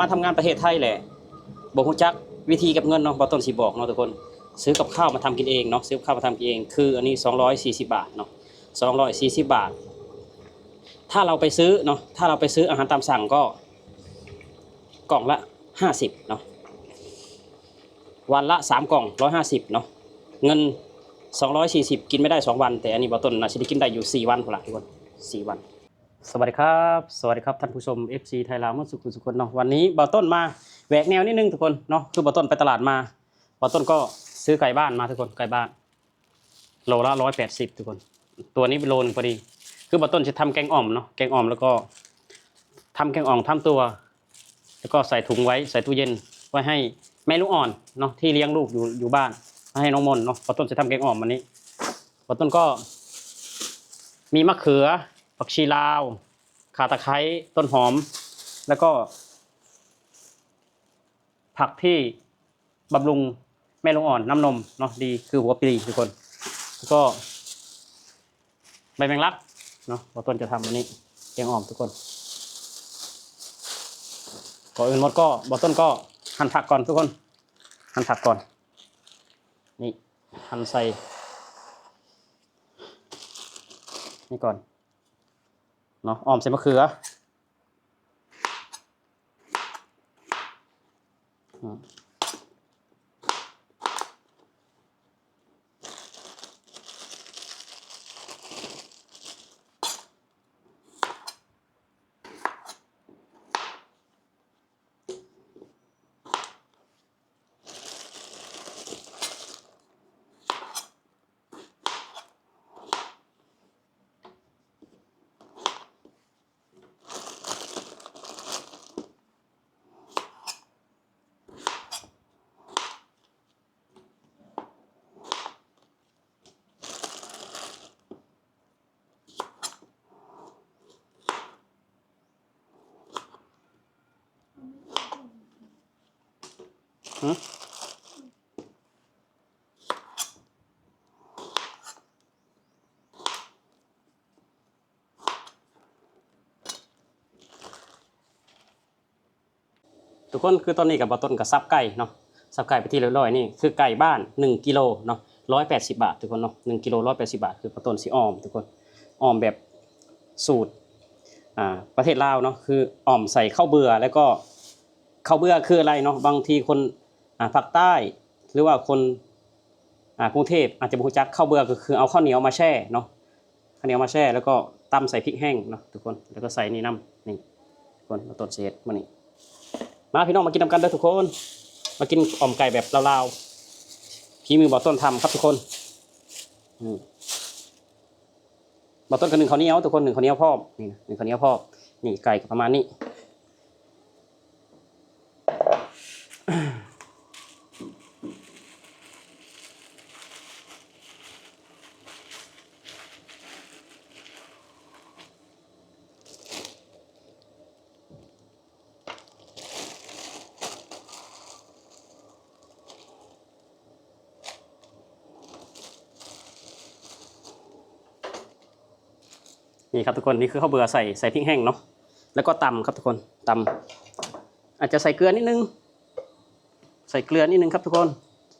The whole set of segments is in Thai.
มาทำงานประเทศไทยแหละบอกฮู้จักวิธีก็บเงินเนาะบ่ต้นสิบอกเนาะทุกคน ซื้อกับข้าวมาทำกินเองเนาะซื้อกับข้าวมาทำกินเอง คืออันนี้ 240 บาทเนาะ240 บาท ถ้าเราไปซื้อเนาะถ้าเราไปซื้ออาหารตามสั่งก็ กล่องละ 50เนาะวันละ 3 กล่อง 150เนาะเงิน 240 กินไม่ได้ 2 วัน แต่อันนี้บ่ต้นน่าจะได้กินได้อยู่ 4 วันพุ่นละทุกคน4วัน สวัสดีครับ สวัสดีครับท่านผู้ชม FC ไทยลาวมสุขุสุคนเนาะวันนี้บ่ต้นมาแหวกแนวนิดนึงทุกคนเนาะคือบ่ต้นไปตลาดมาบ่ต้นก็ซื้อไก่บ้านมาทุกคนไก่บ้าน โลละ180ทุกคน ตัวนี้เป็นโลนึงพอดี คือบ่ต้นจะทำแกงอ่อมเนาะแกงอ่อมแล้วก็ทำแกงอ่อมทำตัว แล้วก็ใส่ถุงไว้ใส่ตู้เย็นไว้ให้แม่ลูกอ่อนเนาะที่เลี้ยงลูกอยู่อยู่บ้าน ให้น้องมนเนาะบ่ต้นจะทำแกงอ่อมวันนี้บ่ต้นก็ มีมะเขือ ผักชีลาว ข่าตะไคร้ต้นหอม แล้วก็ ผักที่บำรุงแม่ลูกอ่อนน้ำนมเนาะดีคือหัวปลีทุกคนแล้วก็ใบแมงลักเนาะบอต้นจะทำอันนี้แกงอ่อมทุกคนก่อนอื่นหมดก็บอต้นก็หั่นผักก่อนทุกคน หั่นผักก่อน นี่หั่นใส่นี่ก่อน เนาะออมใส่มะเขืออืมหืม ทุกคนคือตอนนี้กับบอต้นกับซับไก่เนาะซับไก่ไปที่เรียบร้อยนี่คือไก่บ้าน 1กิโลเนาะร้อยแปดสิบาททุกคนเนาะหนึ่งกิโลร้อยแปดสิบาท คือบอต้นสีออม ทุกคนออมแบบสูตรอ่าประเทศลาวเนาะคือออมใส่ข้าวเบื่อแล้วก็ข้าวเบื่อคืออะไรเนาะบางทีคน ภาคใต้หรือว่าคนกรุงเทพอาจจะบรู้จักข้าวเบื่อก็คือเอาข้าวเหนียวมาแช่เนาะข้าวเหนียวมาแช่แล้วก็ตำใส่พริกแห้งเนาะทุกคนแล้วก็ใส่นี่น้ำนี่ทุกคนมาต้นเศษมานี่มาพี่น้องมากินนำกันเด้อทุกคน มากินอ่อมไก่แบบลาวๆพี่มือบอต้นทำครับทุกคนอบอต้นกับหนึ่งข้าวเหนียวทุกคนหนึ่งข้าวเหนียวพ่อนี่หนึ่งข้าวเหนียวพ่อนี่ไก่ประมาณนี้ นี่ครับทุกคนนี่คือข้าวเบื่อใส่ใส่พริกแห้งเนาะแล้วก็ตำครับทุกคนตำอาจจะใส่เกลือนิดนึง ใส่เกลือนิดนึงครับทุกคน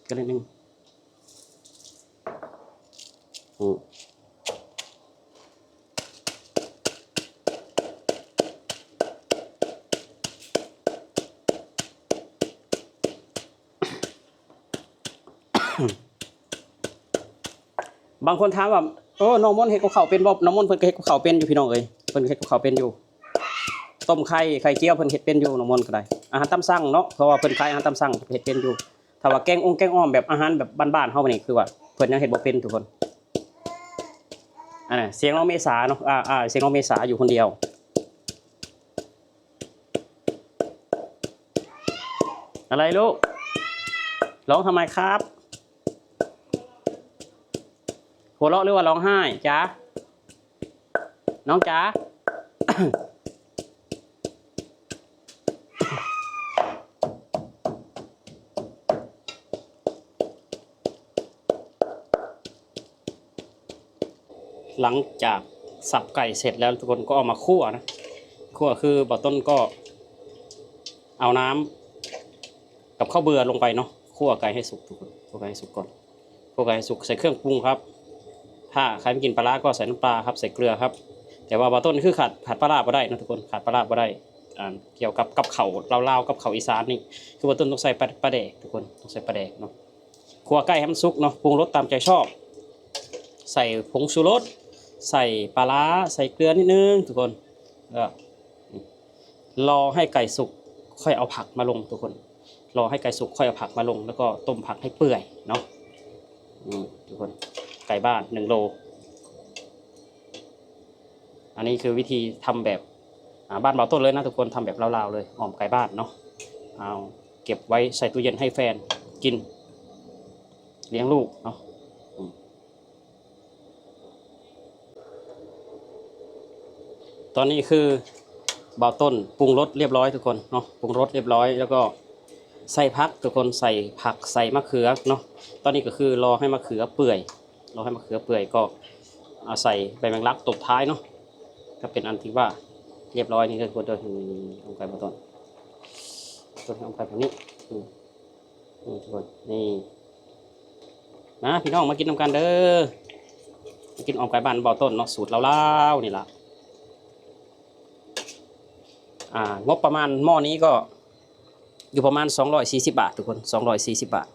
เกลือนิดนึงบางคนถามว่า โอ้น้องมนเฮ็ดกับข้าวเป็นบ่น้องมนเพิ่นก็เฮ็ดกับข้าวเป็นอยู่พี่น้องเอ้ยเพิ่นก็เฮ็ดกับข้าวเป็นอยู่ ต้มไข่ไข่เจียวเพิ่นเฮ็ดเป็นอยู่น้องมนก็ได้ อาหารตามสั่งเนาะเพราะว่าเพิ่นขายอาหารตามสั่งเฮ็ดเป็นอยู่ถ้าว่าแกงองแกงอ้อมแบบอาหารแบบบ้านๆเฮานี่คือว่าเพิ่นยังเฮ็ดบ่เป็นทุกคนอันน่ะเสียงน้องเมษาเนาะอ่าอ่าเสียงน้องเมษาอยู่คนเดียวอะไรลูกร้องทำไมครับ หัวเราะหรือว่าร้องไห้จ๊ะน้องจ๊ะหลังจากสับไก่เสร็จแล้วทุกคนก็เอามาคั่วนะคั่วคือบอต้นก็เอาน้ำกับข้าวเบื่อลงไปเนาะคั่วไก่ให้สุกทุกคนคั่วไก่ให้สุกก่อนคั่วไก่ให้สุกใส่เครื่องปรุงครับ ถ้าใครไม่กินปลาร้าก็ใส่น้ำปลาครับใส่เกลือครับ แต่ว่าบาต้นคือขาดขาดปลาร้าบ่ได้นะทุกคนขาดปลาร้าบ่ได้อ่าเกี่ยวกับกับเขาวลาวๆกับเขาอีสานนี่คือบาต้นต้องใส่ปลาปลาแดกทุกคนต้องใส่ปลาแดกเนาะคั่วไก่ให้มันสุกเนาะปรุงรสตามใจชอบ ใส่ผงชูรสใส่ปลาร้าใส่เกลือนิดนึงทุกคนแล้วรอให้ไก่สุกค่อยเอาผักมาลงทุกคน รอให้ไก่สุกค่อยเอาผักมาลง แล้วก็ต้มผักให้เปื่อยเนาะนี่ทุกคน ไก่บ้านหนึ่งโล อันนี้คือวิธีทำแบบบ้านเบาต้นเลยนะทุกคนทำแบบลาวๆเลยหอมไก่บ้านเนาะเอาเก็บไว้ใส่ตู้เย็นให้แฟนกิน เลี้ยงลูกเนาะตอนนี้คือเบาต้นปรุงรสเรียบร้อยทุกคนเนาะปรุงรสเรียบร้อย แล้วก็ใส่ผักทุกคนใส่ผักใส่มะเขือเนาะตอนนี้ก็คือรอให้มะเขือเปื่อย เรอให้มะเขือเปื่อยก็เอาใส่ใบแมงลักตบท้ายเนาะก็เป็นอันที่ว่าเรียบร้อยนี่ก็ควรจะเอาไก่มาต้นต้นเอาไก่แบบนี้นี่ทุกคนนี่นะพี่น้องมากินน้ำกันเด้อมากินออมไก่บ้านบ่อต้นเนาะสูตรเล่าๆนี่ละอ่างบประมาณหม้อนี้ก็อยู่ประมาณ 240 บาท ทุกคน 240 บาท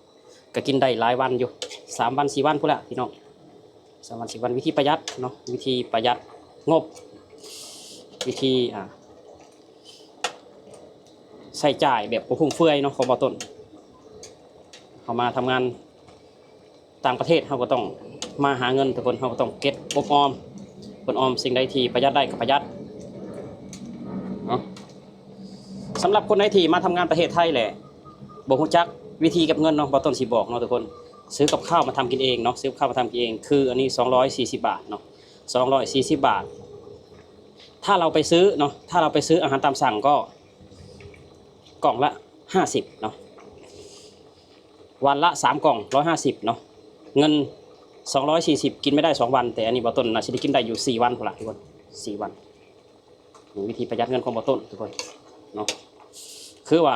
ก็กินได้หลายวันอยู่สามวันสี่วันพุ่นละพี่น้อง สามวันสี่วันวิธีประหยัดเนาะวิธีประหยัดงบ วิธีอ่าใส่จ่ายแบบบ่ฟุ่มเฟือยเนาะของบอต้นเขามาทำงานต่างประเทศเขาก็ต้องมาหาเงินทุกคนเขาก็ต้องเก็ตอบออมคนออมสิ่งใดที่ประหยัดได้ก็ประหยัดเนาะสำหรับคนไหนที่มาทำงานประเทศไทยแหละบ่ฮู้จักวิธีเก็บเงินเนาะบอต้นสิบอกเนาะทุกคน ซื้อกับข้าวมาทำกินเองเนาะซื้อข้าวมาทำกินเองคืออันนี้ 240 บาทเนาะ240 บาท ถ้าเราไปซื้อเนาะถ้าเราไปซื้ออาหารตามสั่งก็ กล่องละห้าสิบเนาะวันละสามกล่องร้อยห้าสิบเนาะเงินสองร้อยสี่สิบกินไม่ได้สองวัน แต่อันนี้บอต้นนะชิได้กินได้อยู่สี่วันพอละทุกคนสี่วันวิธีประหยัดเงินของบอต้นทุกคนเนาะคือว่า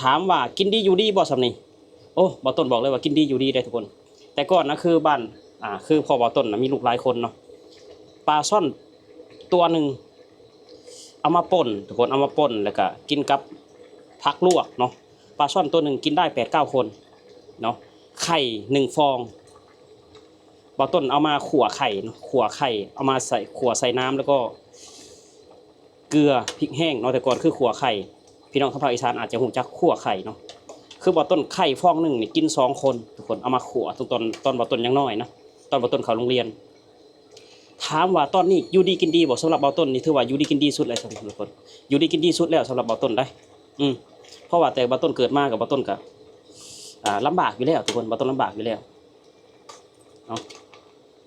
ถามว่ากินดีอยู่ดีบ่สำนี โอ้บอต้นบอกเลยว่ากินดีอยู่ดีได้ทุกคน แต่ก่อนนะคือบ้านอ่าคือพอบอต้นนะมีลูกหลายคนเนาะปลาช่อนตัวหนึ่งเอามาป่นทุกคนเอามาป่นแล้วก็กินกับผักลวกเนาะปลาช่อนตัวหนึ่งกินได้แปดเก้าคนเนาะไข่หนึ่งฟองบอต้นเอามาขั่วไข่เนาะขั่วไข่เอามาใส่ขั่วใส่น้ำแล้วก็ เกลือพริกแห้งเนาะแต่ก่อนคือขั่วไข่พี่น้องทางภาคอีสานอาจจะหูจักขั่วไข่เนาะ คือบอต้นไข่ฟองหนึ่งนี่กินสองคนทุกคนเอามาขัวตอนตอนตอนบอต้นยังน้อยนะตอนบอต้นเขาโรงเรียน ถามว่าตอนนี้อยู่ดีกินดีบอกสำหรับเบาต้นนี่ถือว่าอยู่ดีกินดีสุดเลยสำหรับทุกคนอยู่ดีกินดีสุดแล้วสำหรับเบาต้นได้ อืมเพราะว่าแต่เบาต้นเกิดมากับเบาต้นกับอ่าลำบากอยู่แล้วทุกคนเบาต้นลำบากอยู่แล้วเนาะ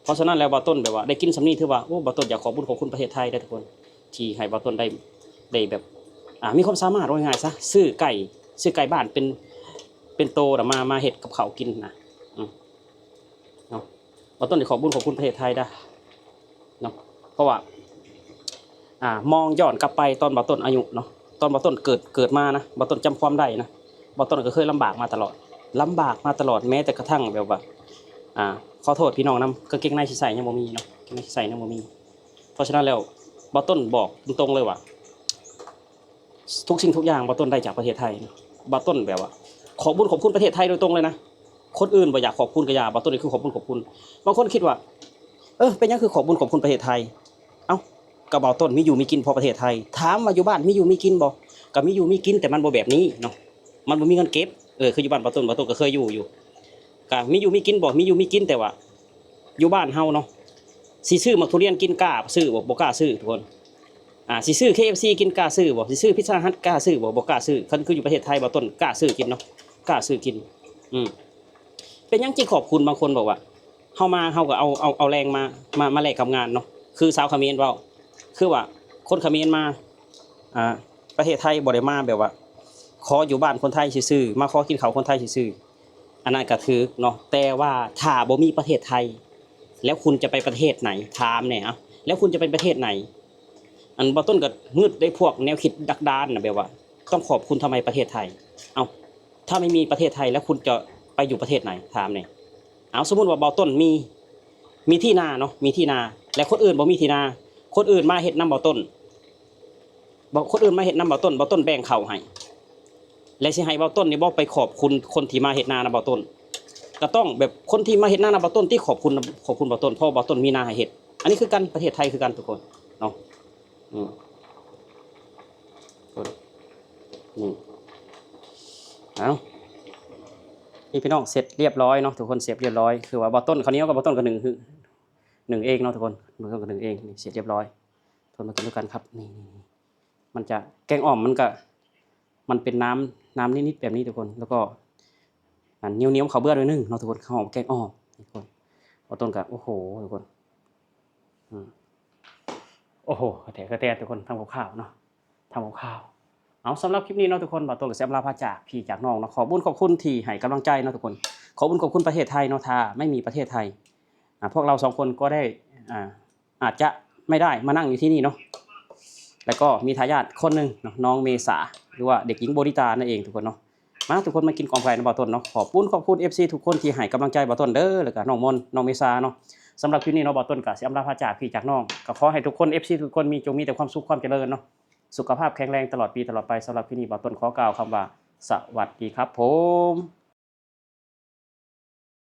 เพราะฉะนั้นแล้วเบาต้นแบบว่าได้กินสำนีถือว่าโอ้บาต้นอยากขอบุญขอบคุณประเทศไทยได้ทุกคน ที่ให้เบาต้นได้ได้แบบอ่ามีความสามารถว่าง่ายๆซะซื้อไก่ซื้อไก่บ้านเป็น เป็นโตน่มามาเห็ดกับเขากินนะอืมเนาะเบาต้นได้ขอบุญขอบคุณประเทศไทยได้เนาะเพราะว่า อ่ามองย้อนกลับไปตอนบาต้นอายุเนาะตอนบาต้นเกิดเกิดมานะบาต้นจำความได้นะบาต้นก็เคยลำบากมาตลอดลำบากมาตลอดแม้แต่กระทั่งแบบว่า อ่าขอโทษพี่น้องนำกางเกงในที่ใส่ยังบ่มีเนาะกางเกงในที่ใส่ยังบ่มี เพราะฉะนั้นแล้วบาต้นบอกตรงๆเลยว่าทุกสิ่งทุกอย่างบาต้นได้จากประเทศไทยบาต้นแบบว่า ขอบุญขอบคุณประเทศไทยโดยตรงเลยนะคนอื่นบ่อยากขอบคุณก็อย่าบาต้นนี่คือขอบคุณขอบคุณบางคนคิดว่า เออเป็นยังคือขอบบุญขอบคุณประเทศไทย เอ้ากระเป๋าต้นมีอยู่มีกินพอประเทศไทย ถามว่าอยู่บ้านมีอยู่มีกินบ่ก็มีอยู่มีกินแต่มันบ่แบบนี้เนาะมันบ่มีเงินเก็บเออคืออยู่บ้านปาต้นปาต้นก็เคยอยู่อยู่ก็มีอยู่มีกินบ่มีอยู่มีกินแต่ว่า อยู่บ้านเฮาเนาะสิซื้อมักทุเรียนกินกล้าซื้อบ่บ่กล้าซื้อทุกคนอ่าสิซื้อ KFC กินกล้าซื้อบ่สิซื้อพิซซ่าฮัทกล้าซื้อบ่บ่กล้าซื้อคันคืออยู่ประเทศไทยบ่ต้นกล้าซื้อกินเนาะ กล้าซื้อกิน อืมเป็นยังจิขอบคุณบางคนบอกว่าเฮามาเฮาก็เอาเอาเอาแรงมามามาแลกกับงานเนาะคือสาวขมรเว้าคือว่า คนขมรมาอ่าประเทศไทยบ่ได้มาแบบว่า ขออยู่บ้านคนไทยซื่อมาขอกินข้าวคนไทยซื่ออันนั้นก็ถือเนาะแต่ว่าถ้าบ่มีประเทศไทย แล้วคุณจะไปประเทศไหนถามแหน่อะแล้วคุณจะเป็นประเทศไหน อันบ่ต้นก็มืดได้พวกแนวคิดดักดานนะแบบว่า ต้องขอบคุณทำไมประเทศไทย เอา ถ้าไม่มีประเทศไทยแล้วคุณจะไปอยู่ประเทศไหนถามเนี่ยเอาสมมติว่าเบาต้นมีมีที่นาเนาะมีที่นา และคนอื่นบ่มีที่นา คนอื่นมาเฮ็ดน้ำเบาต้นบอกคนอื่นมาเฮ็ดน้ำเบาต้นเบาต้นแบ่งเขาให้และสิให้เบาต้นนี่บ่ไปขอบคุณคนที่มาเฮ็ดนานะเบาต้นก็ต้องแบบคนที่มาเฮ็ดนานะเบาต้นที่ขอบคุณขอบคุณเบาต้นเพราะเบาต้นมีนาให้เฮ็ดอันนี้คือกันประเทศไทยคือกันทุกคนเนาะอืมคนนี่ เอานี่พี่น้องเสร็จเรียบร้อยเนาะทุกคนเสร็จเรียบร้อยคือว่าเบาต้นคราวนี้ก็เบาต้นกับหนึ่งคือหนึ่งเองเนาะทุกคนเบาต้นกับหนึ่งเองนี่เสร็จเรียบร้อยทนมากินด้วยกันครับนี่นี่มันจะแกงอ่อมมันก็มันเป็นน้ำน้ำนิดๆแบบนี้ทุกคน แล้วก็อันเนี้ยวเนี้ยวเขาเบื่อด้วยนึงเนาะทุกคนข้าวหอมแกงอ่อมทุกคนเบาต้นกับโอ้โหทุกคนอืมโอ้โหกระแตกระแตทุกคนทำกับข้าวเนาะทำกับข้าว เอาสำหรับคลิปนี้เนาะทุกคนบาตัวกับแซมลาพาจากพี่จากน้องเนาะขอบุญขอบคุณที่ให้กำลังใจเนาะทุกคน ขอบุญขอบคุณประเทศไทยเนาะถ้าไม่มีประเทศไทยพวกเราสองคนก็ได้อ่าอาจจะไม่ได้มานั่งอยู่ที่นี่เนาะแล้วก็มีทายาทคนหนึ่งน้องเมษาหรือว่าเด็กหญิงโบริตานั่นเองทุกคนเนาะมาทุกคนมากินกองไฟนะบาต้นเนาะขอบคุณขอบคุณ FC ทุกคนที่ให้กำลังใจบาต้นเด้อแล้วก็น้องมนน้องเมษาเนาะสำหรับคลิปนี้เนาะบอต้นกับเสียมลาพาจากพี่จากน้องก็ขอให้ทุกคน FC ทุกคนมีจงมีแต่ความสุขความเจริญเนาะ สุขภาพแข็งแรงตลอดปีตลอดไปสำหรับพี่นี้บอต้นขอกล่าวคำว่า สวัสดีครับผม